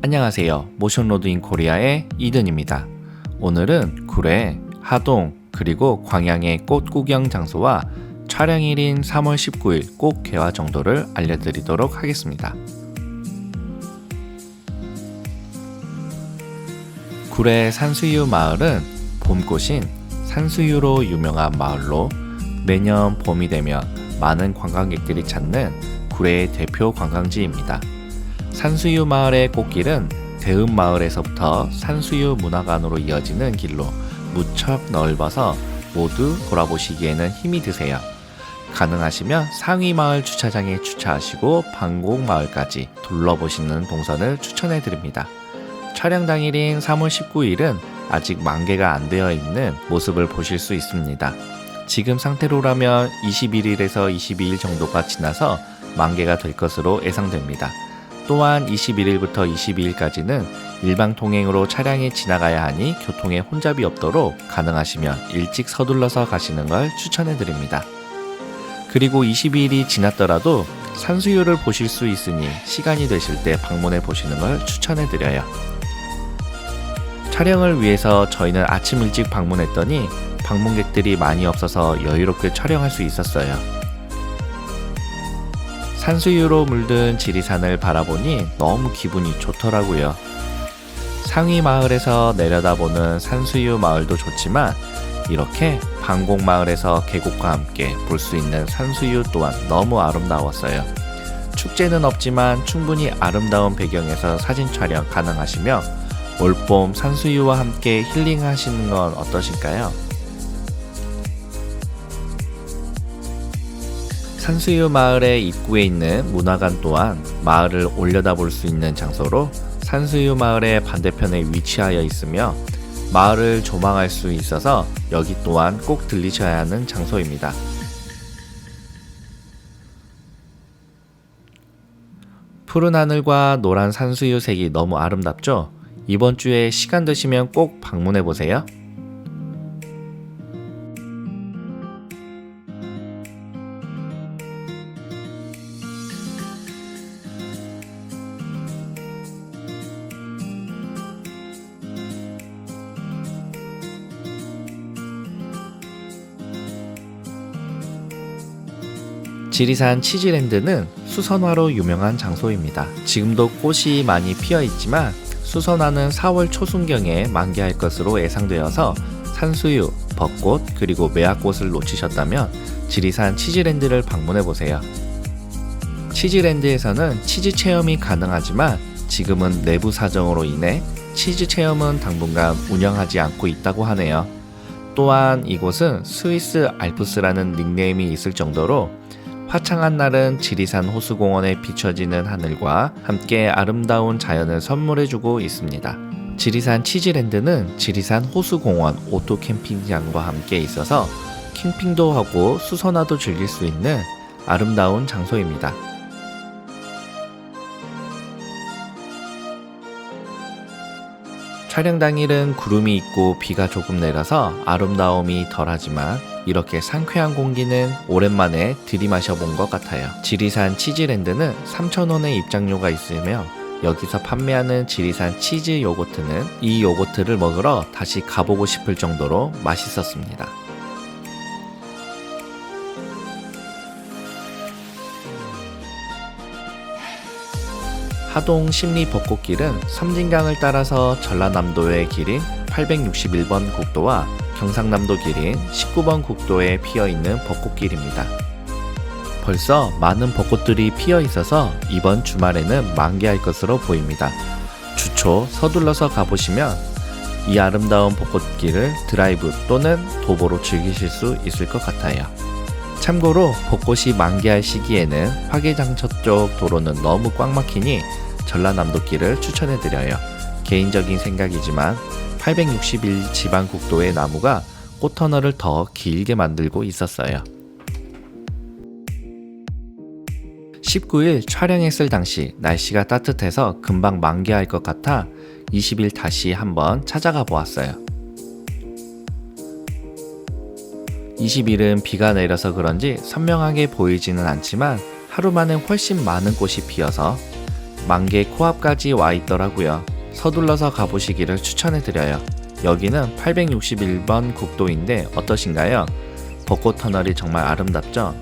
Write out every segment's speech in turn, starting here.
안녕하세요. 모션로드 인 코리아의 이든입니다. 오늘은 구례, 하동, 그리고 광양의 꽃 구경 장소와 촬영일인 3월 19일 꽃 개화 정도를 알려드리도록 하겠습니다. 구례 산수유 마을은 봄꽃인 산수유로 유명한 마을로 매년 봄이 되면 많은 관광객들이 찾는 구례의 대표 관광지입니다. 산수유 마을의 꽃길은 대읍 마을에서부터 산수유 문화관으로 이어지는 길로 무척 넓어서 모두 돌아보시기에는 힘이 드세요. 가능하시면 상위 마을 주차장에 주차하시고 방곡 마을까지 둘러보시는 동선을 추천해 드립니다. 촬영 당일인 3월 19일은 아직 만개가 안 되어 있는 모습을 보실 수 있습니다. 지금 상태로라면 21일에서 22일 정도가 지나서 만개가 될 것으로 예상됩니다. 또한 21일부터 22일까지는 일방 통행으로 차량이 지나가야 하니 교통에 혼잡이 없도록 가능하시면 일찍 서둘러서 가시는 걸 추천해 드립니다. 그리고 22일이 지났더라도 산수유를 보실 수 있으니 시간이 되실 때 방문해 보시는 걸 추천해 드려요. 촬영을 위해서 저희는 아침 일찍 방문했더니 방문객들이 많이 없어서 여유롭게 촬영할 수 있었어요. 산수유로 물든 지리산을 바라보니 너무 기분이 좋더라고요. 상위 마을에서 내려다보는 산수유 마을도 좋지만 이렇게 방곡 마을에서 계곡과 함께 볼 수 있는 산수유 또한 너무 아름다웠어요. 축제는 없지만 충분히 아름다운 배경에서 사진 촬영 가능하시며 올봄 산수유와 함께 힐링하시는 건 어떠실까요? 산수유 마을의 입구에 있는 문화관 또한 마을을 올려다볼 수 있는 장소로 산수유 마을의 반대편에 위치하여 있으며 마을을 조망할 수 있어서 여기 또한 꼭 들리셔야 하는 장소입니다. 푸른 하늘과 노란 산수유 색이 너무 아름답죠? 이번 주에 시간 되시면 꼭 방문해 보세요. 지리산 치즈랜드는 수선화로 유명한 장소입니다. 지금도 꽃이 많이 피어 있지만 수선화는 4월 초순경에 만개할 것으로 예상되어서 산수유, 벚꽃, 그리고 매화꽃을 놓치셨다면 지리산 치즈랜드를 방문해 보세요. 치즈랜드에서는 치즈 체험이 가능하지만 지금은 내부 사정으로 인해 치즈 체험은 당분간 운영하지 않고 있다고 하네요. 또한 이곳은 스위스 알프스라는 닉네임이 있을 정도로 화창한 날은 지리산 호수공원에 비춰지는 하늘과 함께 아름다운 자연을 선물해주고 있습니다. 지리산 치즈랜드는 지리산 호수공원 오토 캠핑장과 함께 있어서 캠핑도 하고 수선화도 즐길 수 있는 아름다운 장소입니다. 촬영 당일은 구름이 있고 비가 조금 내려서 아름다움이 덜하지만 이렇게 상쾌한 공기는 오랜만에 들이마셔 본 것 같아요. 지리산 치즈랜드는 3,000원의 입장료가 있으며 여기서 판매하는 지리산 치즈 요거트는 이 요거트를 먹으러 다시 가보고 싶을 정도로 맛있었습니다. 하동 심리 벚꽃길은 섬진강을 따라서 전라남도의 길인 861번 국도와 경상남도 길인 19번 국도에 피어 있는 벚꽃길입니다. 벌써 많은 벚꽃들이 피어 있어서 이번 주말에는 만개할 것으로 보입니다. 주초 서둘러서 가보시면 이 아름다운 벚꽃길을 드라이브 또는 도보로 즐기실 수 있을 것 같아요. 참고로 벚꽃이 만개할 시기에는 화계장터 쪽 도로는 너무 꽉 막히니 전라남도 길을 추천해드려요. 개인적인 생각이지만 861 지방 국도의 나무가 꽃터널을 더 길게 만들고 있었어요. 19일 촬영했을 당시 날씨가 따뜻해서 금방 만개할 것 같아 20일 다시 한번 찾아가 보았어요. 20일은 비가 내려서 그런지 선명하게 보이지는 않지만 하루 만에 훨씬 많은 꽃이 피어서 만개 코앞까지 와 있더라고요. 서둘러서 가보시기를 추천해드려요. 여기는 861번 국도인데 어떠신가요? 벚꽃 터널이 정말 아름답죠?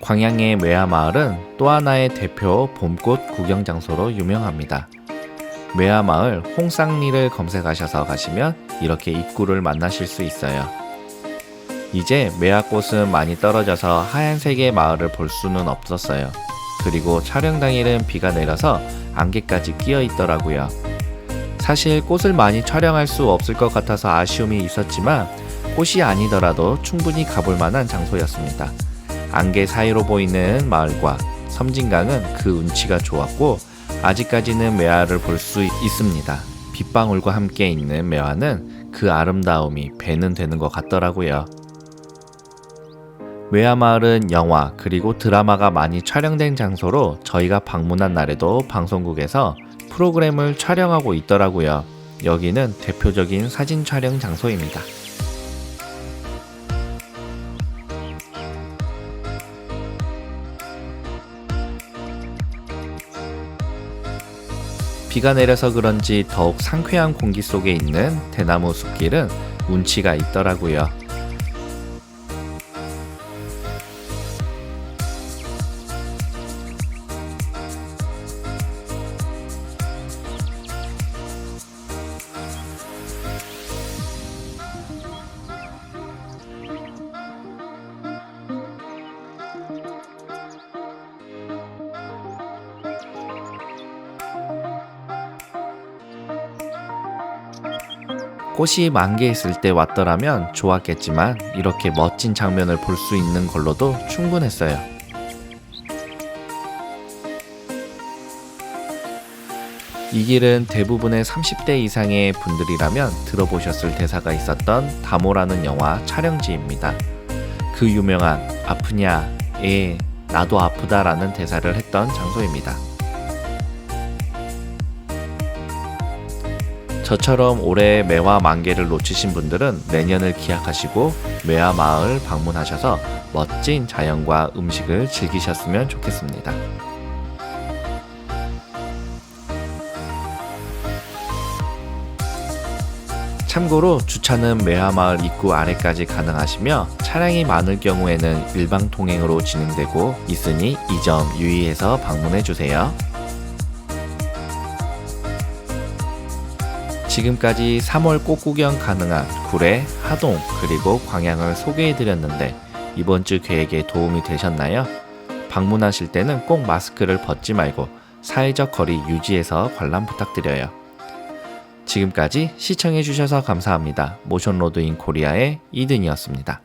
광양의 매화마을은 또 하나의 대표 봄꽃 구경 장소로 유명합니다. 매화마을 홍쌍리를 검색하셔서 가시면 이렇게 입구를 만나실 수 있어요. 이제 매화꽃은 많이 떨어져서 하얀색의 마을을 볼 수는 없었어요. 그리고 촬영 당일은 비가 내려서 안개까지 끼어 있더라고요. 사실 꽃을 많이 촬영할 수 없을 것 같아서 아쉬움이 있었지만 꽃이 아니더라도 충분히 가볼 만한 장소였습니다. 안개 사이로 보이는 마을과 섬진강은 그 운치가 좋았고 아직까지는 매화를 볼 수 있습니다. 빗방울과 함께 있는 매화는 그 아름다움이 배는 되는 것 같더라고요. 매화마을은 영화 그리고 드라마가 많이 촬영된 장소로 저희가 방문한 날에도 방송국에서 프로그램을 촬영하고 있더라고요. 여기는 대표적인 사진 촬영 장소입니다. 비가 내려서 그런지 더욱 상쾌한 공기 속에 있는 대나무 숲길은 운치가 있더라고요. 꽃이 만개했을 때 왔더라면 좋았겠지만 이렇게 멋진 장면을 볼 수 있는 걸로도 충분했어요. 이 길은 대부분의 30대 이상의 분들이라면 들어보셨을 대사가 있었던 다모라는 영화 촬영지입니다. 그 유명한 아프냐, 예, 나도 아프다라는 대사를 했던 장소입니다. 저처럼 올해 매화 만개를 놓치신 분들은 내년을 기약하시고 매화 마을 방문하셔서 멋진 자연과 음식을 즐기셨으면 좋겠습니다. 참고로 주차는 매화마을 입구 아래까지 가능하시며 차량이 많을 경우에는 일방 통행으로 진행되고 있으니 이 점 유의해서 방문해 주세요. 지금까지 3월 꽃구경 가능한 구례, 하동, 그리고 광양을 소개해 드렸는데 이번 주 계획에 도움이 되셨나요? 방문하실 때는 꼭 마스크를 벗지 말고 사회적 거리 유지해서 관람 부탁드려요. 지금까지 시청해 주셔서 감사합니다. 모션로드인 코리아의 이든이었습니다.